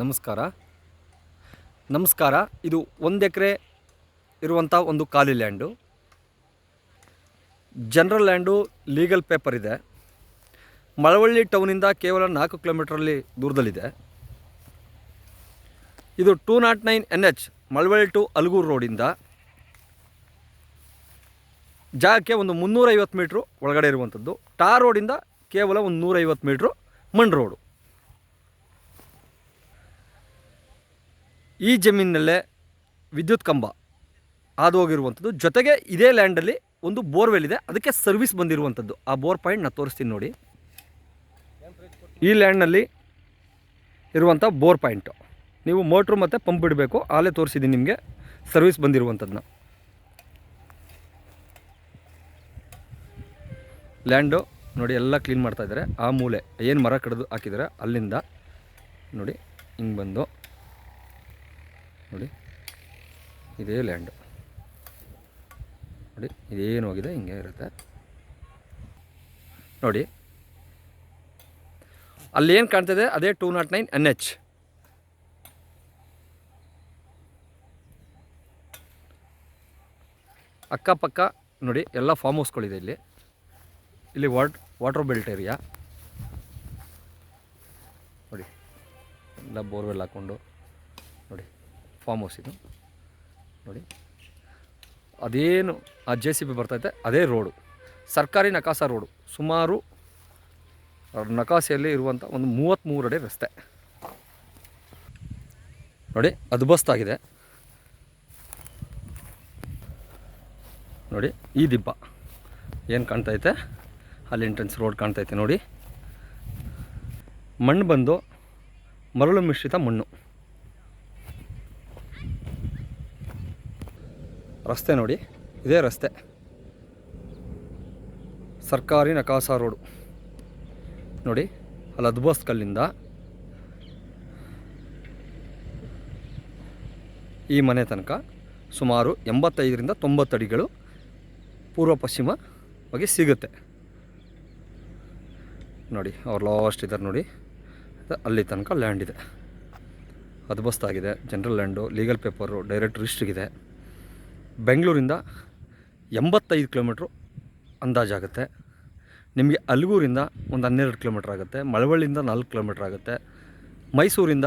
ನಮಸ್ಕಾರ. ನಮಸ್ಕಾರ, ಇದು ಒಂದು ಎಕರೆ ಇರುವಂಥ ಒಂದು ಖಾಲಿ land. General land legal paper ಇದೆ. ಮಳವಳ್ಳಿ ಟೌನಿಂದ ಕೇವಲ ನಾಲ್ಕು ಕಿಲೋಮೀಟ್ರಲ್ಲಿ ದೂರದಲ್ಲಿದೆ. ಇದು two nought nine N H Malavalli to Alguru ರೋಡಿಂದ. ಜಾಗಕ್ಕೆ ಒಂದು ಮುನ್ನೂರೈವತ್ತು ಮೀಟ್ರು ಒಳಗಡೆ ಇರುವಂಥದ್ದು. ಟಾರ್ ರೋಡಿಂದ ಕೇವಲ ಒಂದು ನೂರೈವತ್ತು ಮೀಟ್ರು ಮಣ್ ರೋಡು. ಈ ಜಮೀನಿನಲ್ಲೇ ವಿದ್ಯುತ್ ಕಂಬ ಹಾದು ಹೋಗಿರುವಂಥದ್ದು ಜೊತೆಗೆ ಇದೇ ಲ್ಯಾಂಡಲ್ಲಿ ಒಂದು ಬೋರ್ವೆಲ್ ಇದೆ. ಅದಕ್ಕೆ ಸರ್ವಿಸ್ ಬಂದಿರುವಂಥದ್ದು. ಆ ಬೋರ್ ಪಾಯಿಂಟ್ ನಾನು ತೋರಿಸ್ತೀನಿ ನೋಡಿ. ಈ ಲ್ಯಾಂಡ್ನಲ್ಲಿ ಇರುವಂಥ ಬೋರ್ ಪಾಯಿಂಟು. ನೀವು ಮೋಟ್ರು ಮತ್ತು ಪಂಪ್ ಬಿಡಬೇಕು ಆಲೇ ತೋರಿಸಿದ್ದೀನಿ ನಿಮಗೆ. ಸರ್ವಿಸ್ ಬಂದಿರುವಂಥದ್ದನ್ನ. ಲ್ಯಾಂಡು ನೋಡಿ ಎಲ್ಲ ಕ್ಲೀನ್ ಮಾಡ್ತಾ ಇದ್ದಾರೆ. ಆ ಮೂಲೆ. ಏನು ಮರ ಕಡಿದು ಹಾಕಿದ್ದಾರೆ ಅಲ್ಲಿಂದ. ನೋಡಿ, ಹಿಂಗೆ ಬಂದು. ನೋಡಿ, ಇದೇ ಲ್ಯಾಂಡ್ ನೋಡಿ ಇದೇನು ಹೋಗಿದೆ ಹಿಂಗೆ ಇರುತ್ತೆ. ನೋಡಿ, ಅಲ್ಲಿ ಏನು ಕಾಣ್ತಿದೆ? ಅದೇ two nought nine N H ಅಕ್ಕಪಕ್ಕ ನೋಡಿ, ಎಲ್ಲ ಫಾರ್ಮ್ ಹೌಸ್ಗಳಿದೆ ಇಲ್ಲಿ. ಇಲ್ಲಿ ವಾಟ್ ವಾಟರ್ ಬೆಲ್ಟ್ ಏರಿಯಾ ನೋಡಿ, ಎಲ್ಲ ಬೋರ್ವೆಲ್ ಹಾಕ್ಕೊಂಡು ನೋಡಿ. ಫಾರ್ಮ್ ಹೌಸ್ ಇದು. ನೋಡಿ. ಅದೇನು ಆ ಜೆ ಸಿ ಬಿ ಬರ್ತೈತೆ, ಅದೇ ರೋಡು. ಸರ್ಕಾರಿ ನಕಾಸ ರೋಡು. ಸುಮಾರು ನಕಾಸೆಯಲ್ಲಿ ಇರುವಂಥ ಒಂದು ಮೂವತ್ತ್ಮೂರು ಅಡಿ ರಸ್ತೆ. ನೋಡಿ ಅದ್ಬಸ್ತಾಗಿದೆ ನೋಡಿ, ಈ ದಿಬ್ಬ. ಏನು ಕಾಣ್ತೈತೆ? ಅಲ್ಲಿ ಎಂಟ್ರೆನ್ಸ್ ರೋಡ್ ಕಾಣ್ತೈತೆ ನೋಡಿ. ಮಣ್ಣು ಬಂದು ಮರಳು ಮಿಶ್ರಿತ ಮಣ್ಣು. ರಸ್ತೆ ನೋಡಿ, ಇದೇ ರಸ್ತೆ. ಸರ್ಕಾರಿ ನಕಾಸ ರೋಡು. ನೋಡಿ, ಅಲ್ಲಿ ಅದ್ಬಸ್ ಕಲ್ಲಿಂದ ಈ ಮನೆ ತನಕ ಸುಮಾರು ಎಂಬತ್ತೈದರಿಂದ ತೊಂಬತ್ತು ಅಡಿಗಳು ಪೂರ್ವ ಪಶ್ಚಿಮವಾಗಿ ಸಿಗುತ್ತೆ. ನೋಡಿ, ಅವ್ರು ಲಾಸ್ಟ್ ಇದ್ದಾರೆ ನೋಡಿ. ಅಲ್ಲಿ ತನಕ ಲ್ಯಾಂಡ್ ಇದೆ. ಅದ್ಬಸ್ತಾಗಿದೆ general land legal paper direct ರಿಜಿಸ್ಟ್ರಿಗಿದೆ ಬೆಂಗಳೂರಿಂದ ಎಂಬತ್ತೈದು ಕಿಲೋಮೀಟ್ರು ಅಂದಾಜಾಗುತ್ತೆ ನಿಮಗೆ ಅಲ್ಗೂರಿಂದ ಒಂದು ಹನ್ನೆರಡು ಕಿಲೋಮೀಟ್ರ್ ಆಗುತ್ತೆ, ಮಳವಳ್ಳಿಯಿಂದ ನಾಲ್ಕು ಕಿಲೋಮೀಟ್ರ್ ಆಗುತ್ತೆ, ಮೈಸೂರಿಂದ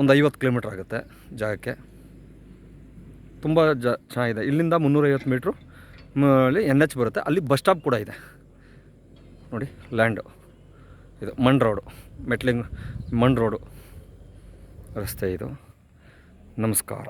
ಒಂದು ಐವತ್ತು ಕಿಲೋಮೀಟ್ರ್ ಆಗುತ್ತೆ ಜಾಗಕ್ಕೆ. ತುಂಬ ಜ ಚೆನ್ನಾಗಿದೆ. ಇಲ್ಲಿಂದ ಮುನ್ನೂರೈವತ್ತು ಮೀಟ್ರು ಎನ್ ಎಚ್ ಬರುತ್ತೆ. ಅಲ್ಲಿ ಬಸ್ ಸ್ಟಾಪ್ ಕೂಡ ಇದೆ. ನೋಡಿ, ಲ್ಯಾಂಡು ಇದು, ಮಣ್ ರೋಡು, ಮೆಟ್ಲಿಂಗ್ ಮಣ್ ರೋಡು ರಸ್ತೆ ಇದು. ನಮಸ್ಕಾರ.